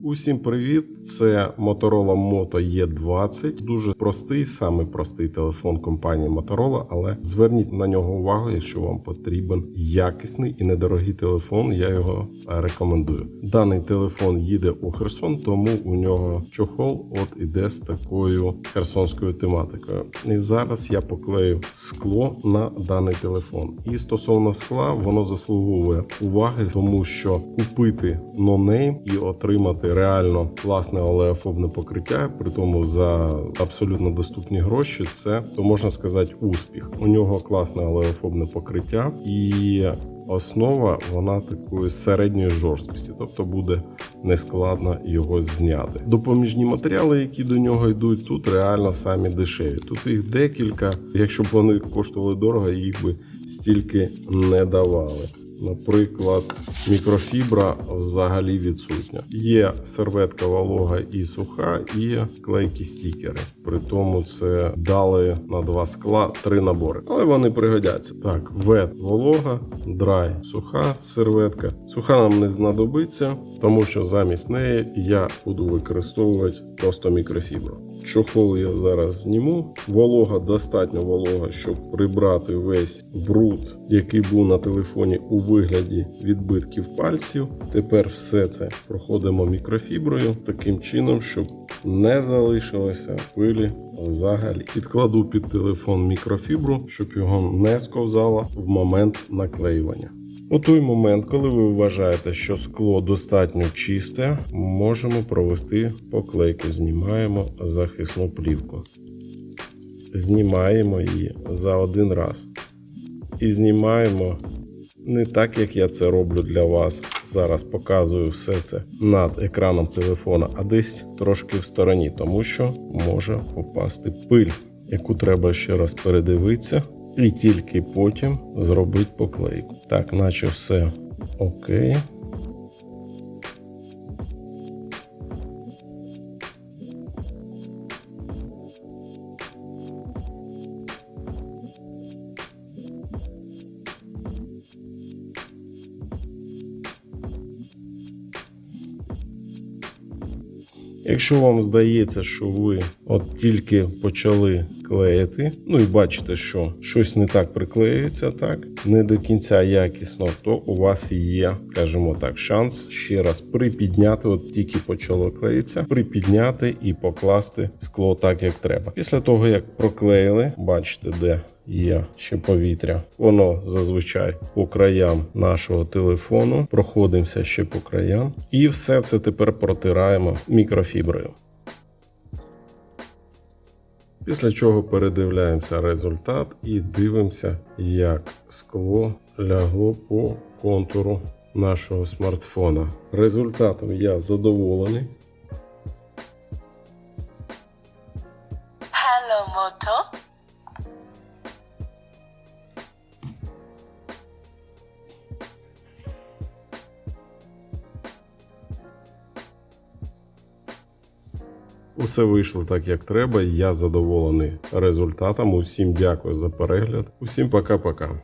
Усім привіт! Це Motorola Moto E20. Дуже простий, самий простий телефон компанії Motorola, але зверніть на нього увагу, якщо вам потрібен якісний і недорогий телефон. Я його рекомендую. Даний телефон їде у Херсон, тому у нього чохол от іде з такою херсонською тематикою. І зараз я поклею скло на даний телефон. І стосовно скла, воно заслуговує уваги, тому що купити нонейм і отримати реально класне олеофобне покриття, при тому за абсолютно доступні гроші, це то можна сказати успіх. У нього класне олеофобне покриття і. Основа вона такої середньої жорсткості, тобто буде нескладно його зняти. Допоміжні матеріали, які до нього йдуть, тут реально самі дешеві. Тут їх декілька. Якщо б вони коштували дорого, їх би стільки не давали. Наприклад, мікрофібра взагалі відсутня. Є серветка волога і суха, і клейкі стікери. При тому це дали на два скла три набори, але вони пригодяться. Так, вет волога, драй суха серветка. Суха нам не знадобиться, тому що замість неї я буду використовувати просто мікрофібру. Чохол я зараз зніму. Волога достатньо волога, щоб прибрати весь бруд, який був на телефоні у вигляді відбитків пальців. Тепер все це проходимо мікрофіброю таким чином, щоб не залишилося пилі взагалі. Підкладу під телефон мікрофібру, щоб його не сковзало в момент наклеювання. У той момент, коли ви вважаєте, що скло достатньо чисте, можемо провести поклейку. Знімаємо захисну плівку. Знімаємо її за один раз. І знімаємо не так, як я це роблю для вас. Зараз показую все це над екраном телефона, а десь трошки в стороні, тому що може попасти пиль, яку треба ще раз передивитися. І тільки потім зробити поклейку. Так, наче все окей. Якщо вам здається, що ви от тільки почали клеїти, ну і бачите, що щось не так приклеюється, так не до кінця якісно, то у вас є, скажімо так, шанс ще раз припідняти, от тільки почало клеїтися, припідняти і покласти скло так, як треба. Після того, як проклеїли, бачите, де є ще повітря. Воно зазвичай по краям нашого телефону. Проходимося ще по краям. І все це тепер протираємо мікрофіброю. Після чого передивляємося результат і дивимося, як скло лягло по контуру нашого смартфона. Результатом я задоволений. Hello, Moto. Усе вийшло так, як треба. Я задоволений результатом. Усім дякую за перегляд. Усім пока-пока.